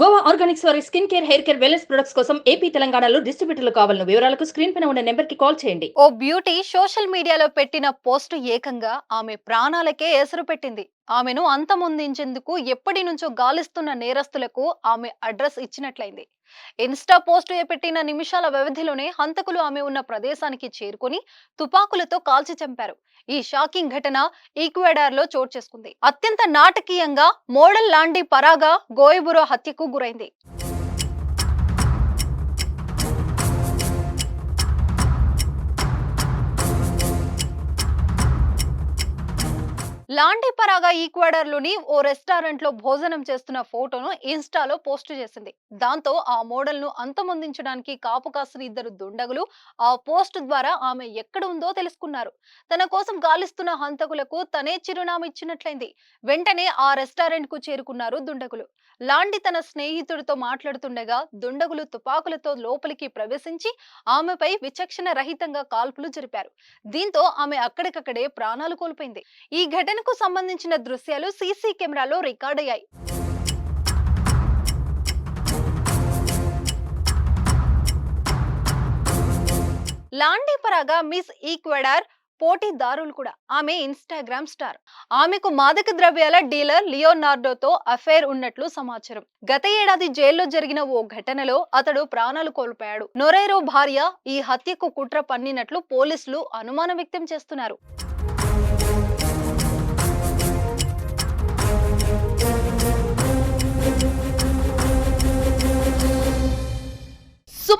Goa organics వారి skin care hair care wellness products కోసం AP తెలంగాణలో డిస్ట్రిబ్యూటర్లు కావాలన్న వివరాలకు స్క్రీన్ పైన ఉన్న నెంబర్కి కాల్ చేయండి. ఓ బ్యూటీ సోషల్ మీడియాలో పెట్టిన పోస్టు ఏకంగా ఆమె ప్రాణాలకే ఎసరు పెట్టింది. ఆమెను అంతమొందించేందుకు ఎప్పటి నుంచో గాలిస్తున్న నేరస్తులకు ఆమె అడ్రస్ ఇచ్చినట్లయింది. ఇన్స్టా పోస్టు పెట్టిన నిమిషాల వ్యవధిలోనే హంతకులు ఆమె ఉన్న ప్రదేశానికి చేరుకొని తుపాకులతో కాల్చి చంపారు. ఈ షాకింగ్ ఘటన ఈక్వెడార్లో చోటు చేసుకుంది అత్యంత నాటకీయంగా మోడల్ లాంటి పరాగా గోయబురో హత్యకు గురైంది. లాంటి పరాగా ఈక్వెడార్లోని ఓ రెస్టారెంట్లో భోజనం చేస్తున్న ఫోటోను ఇన్స్టాలో పోస్ట్ చేసింది. దాంతో ఆ మోడల్ను అంతమొందించడానికి కాపు కాసిన ఇద్దరు దుండగులు ఆ పోస్ట్ ద్వారా ఆమె ఎక్కడ ఉందో తెలుసుకున్నారు. తన కోసం గాలిస్తున్న హంతకులకు తనే చిరునామా ఇచ్చినట్లయింది వెంటనే ఆ రెస్టారెంట్కు చేరుకున్నారు దుండగులు. లాంటి తన స్నేహితుడితో మాట్లాడుతుండగా దుండగులు తుపాకులతో లోపలికి ప్రవేశించి ఆమెపై విచక్షణ రహితంగా కాల్పులు జరిపారు. దీంతో ఆమె అక్కడికక్కడే ప్రాణాలు కోల్పోయింది. ఈ ఘటనకు సంబంధించిన దృశ్యాలు సీసీ కెమెరాలో రికార్డ్ అయ్యాయి. మిస్ ఈక్వెడార్ పోటీదారులు కూడా. ఆమె ఇన్స్టాగ్రామ్ స్టార్. ఆమెకు మాదక ద్రవ్యాల డీలర్ లియోనార్డోతో అఫైర్ ఉన్నట్లు సమాచారం. గత ఏడాది జైల్లో జరిగిన ఓ ఘటనలో అతడు ప్రాణాలు కోల్పోయాడు. నొరైరో భార్య ఈ హత్యకు కుట్ర పన్నినట్లు పోలీసులు అనుమానం వ్యక్తం చేస్తున్నారు.